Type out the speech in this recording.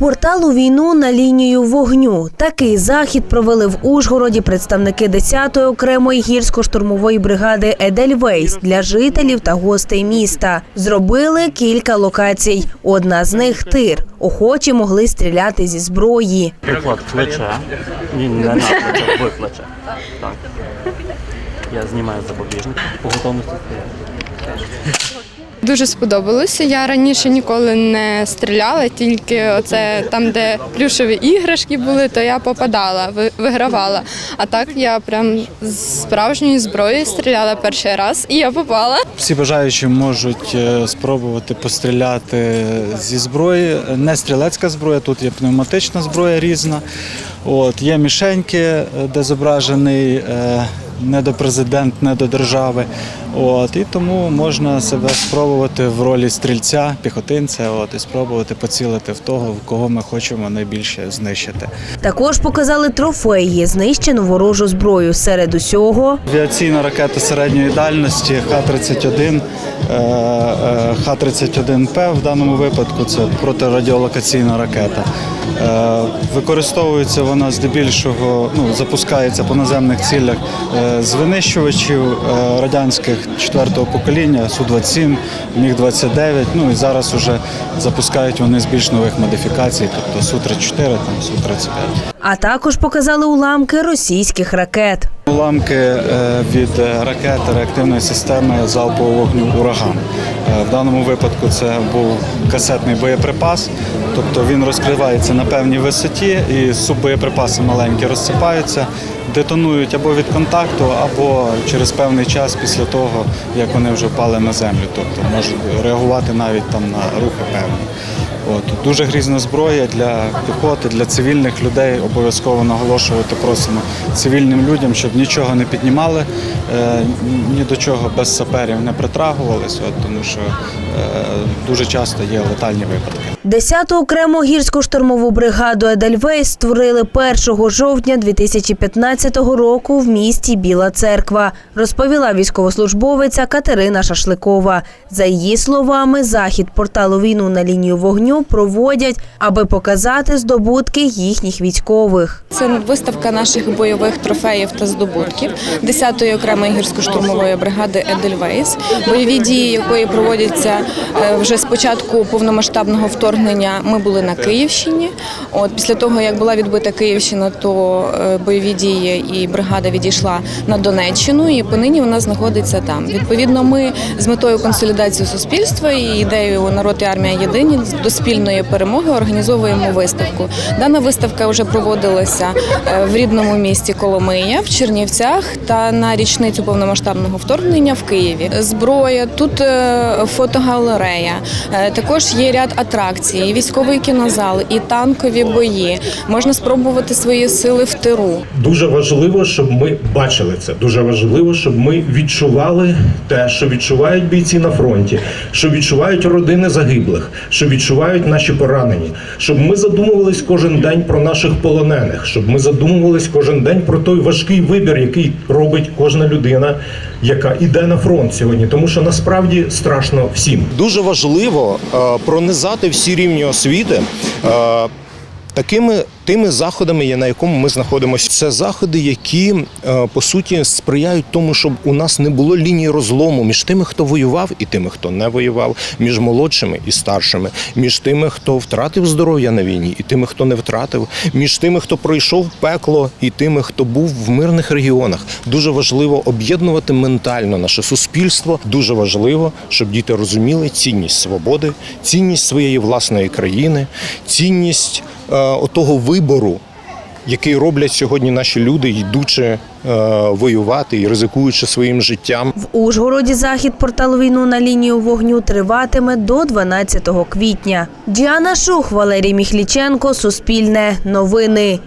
Портал у війну на лінію вогню. Такий захід провели в Ужгороді представники 10-ї окремої гірсько-штурмової бригади Едельвейс для жителів та гостей міста. Зробили кілька локацій. Одна з них тир. Охочі могли стріляти зі зброї. Приклад плече. Ні, не на плече, в плече. Так. Я знімаю запобіжник. По готовності стріляти. Дуже сподобалося. Я раніше ніколи не стріляла, тільки оце там, де плюшові іграшки були, то я попадала, вигравала. А так я прям з справжньої зброї стріляла перший раз, і я попала. Всі бажаючі можуть е, спробувати постріляти зі зброї. Не стрілецька зброя, тут є пневматична зброя різна. От, є мішеньки, е, де зображений не до президент, не до держави. От, і тому можна себе спробувати в ролі стрільця, піхотинця, от, і спробувати поцілити в того, в кого ми хочемо найбільше знищити. Також показали трофеї, знищену ворожу зброю. Серед усього Авіаційна ракета середньої дальності Х-31, е, е, Х-31П в даному випадку це протирадіолокаційна ракета. Е, Використовується вона здебільшого, ну, запускається по наземних цілях з винищувачів е, радянських четвертого покоління, Су-27, Міг-29, ну і зараз вже запускають вони з більш нових модифікацій, тобто Су-34, там, Су-35. а також показали уламки російських ракет. Уламки е, від е, ракети реактивної системи залпового вогню Ураган. В даному випадку це був касетний боєприпас, тобто він розкривається на певній висоті і суббоєприпаси маленькі розсипаються, детонують або від контакту, або через певний час після того, як вони вже впали на землю, тобто можуть реагувати навіть там на рухи певні. От дуже грізна зброя для піхоти, для цивільних людей. Обов'язково наголошувати просимо цивільним людям, щоб нічого не піднімали, ні до чого без саперів не притрагувалися, тому що е, дуже часто є летальні випадки. 10-ту окрему гірсько-штурмову бригаду Едельвейс створили 1 жовтня 2015 року в місті Біла Церква, розповіла військовослужбовиця Катерина Шашликова. За її словами, захід порталу війну на лінію вогню проводять, аби показати здобутки їхніх військових. Це виставка наших бойових трофеїв та здобутків 10-ї окремої гірсько-штурмової бригади Едельвейс, бойові дії якої проводяться е, вже з початку повномасштабного вторгнення. Ми були на Київщині. От після того, як була відбита Київщина, то е, бойові дії і бригада відійшла на Донеччину, і понині вона знаходиться там. Відповідно, ми з метою консолідації суспільства і ідеєю народ і армія єдині до спільної перемоги організовуємо виставку. Дана виставка вже проводилася е, в рідному місті Коломия, в Чернівцях та на річницю повномасштабного вторгнення в Києві. Зброя, тут е, фотогалерея, е, також є ряд атракцій, військовий кінозал, і танкові бої. Можна спробувати свої сили в тиру. Дуже важливо, щоб ми бачили це. Дуже важливо, щоб ми відчували те, що відчувають бійці на фронті, що відчувають родини загиблих, що відчувають наші поранені, щоб ми задумувались кожен день про наших полонених, щоб ми задумувались кожен день про той важкий вибір, який робить кожна людина, яка іде на фронт сьогодні, тому що насправді страшно всім. Дуже важливо е, пронизати всі рівні освіти. Такими тими заходами, на якому ми знаходимося, це заходи, які е, по суті сприяють тому, щоб у нас не було лінії розлому між тими, хто воював, і тими, хто не воював, між молодшими і старшими, між тими, хто втратив здоров'я на війні, і тими, хто не втратив, між тими, хто пройшов пекло, і тими, хто був в мирних регіонах. Дуже важливо об'єднувати ментально наше суспільство. Дуже важливо, щоб діти розуміли цінність свободи, цінність своєї власної країни, цінність отого вибору, який роблять сьогодні наші люди, йдучи е, воювати і ризикуючи своїм життям. В Ужгороді захід порталу війну на лінію вогню триватиме до 12 квітня. Діана Шух, Валерій Міхліченко, Суспільне, Новини.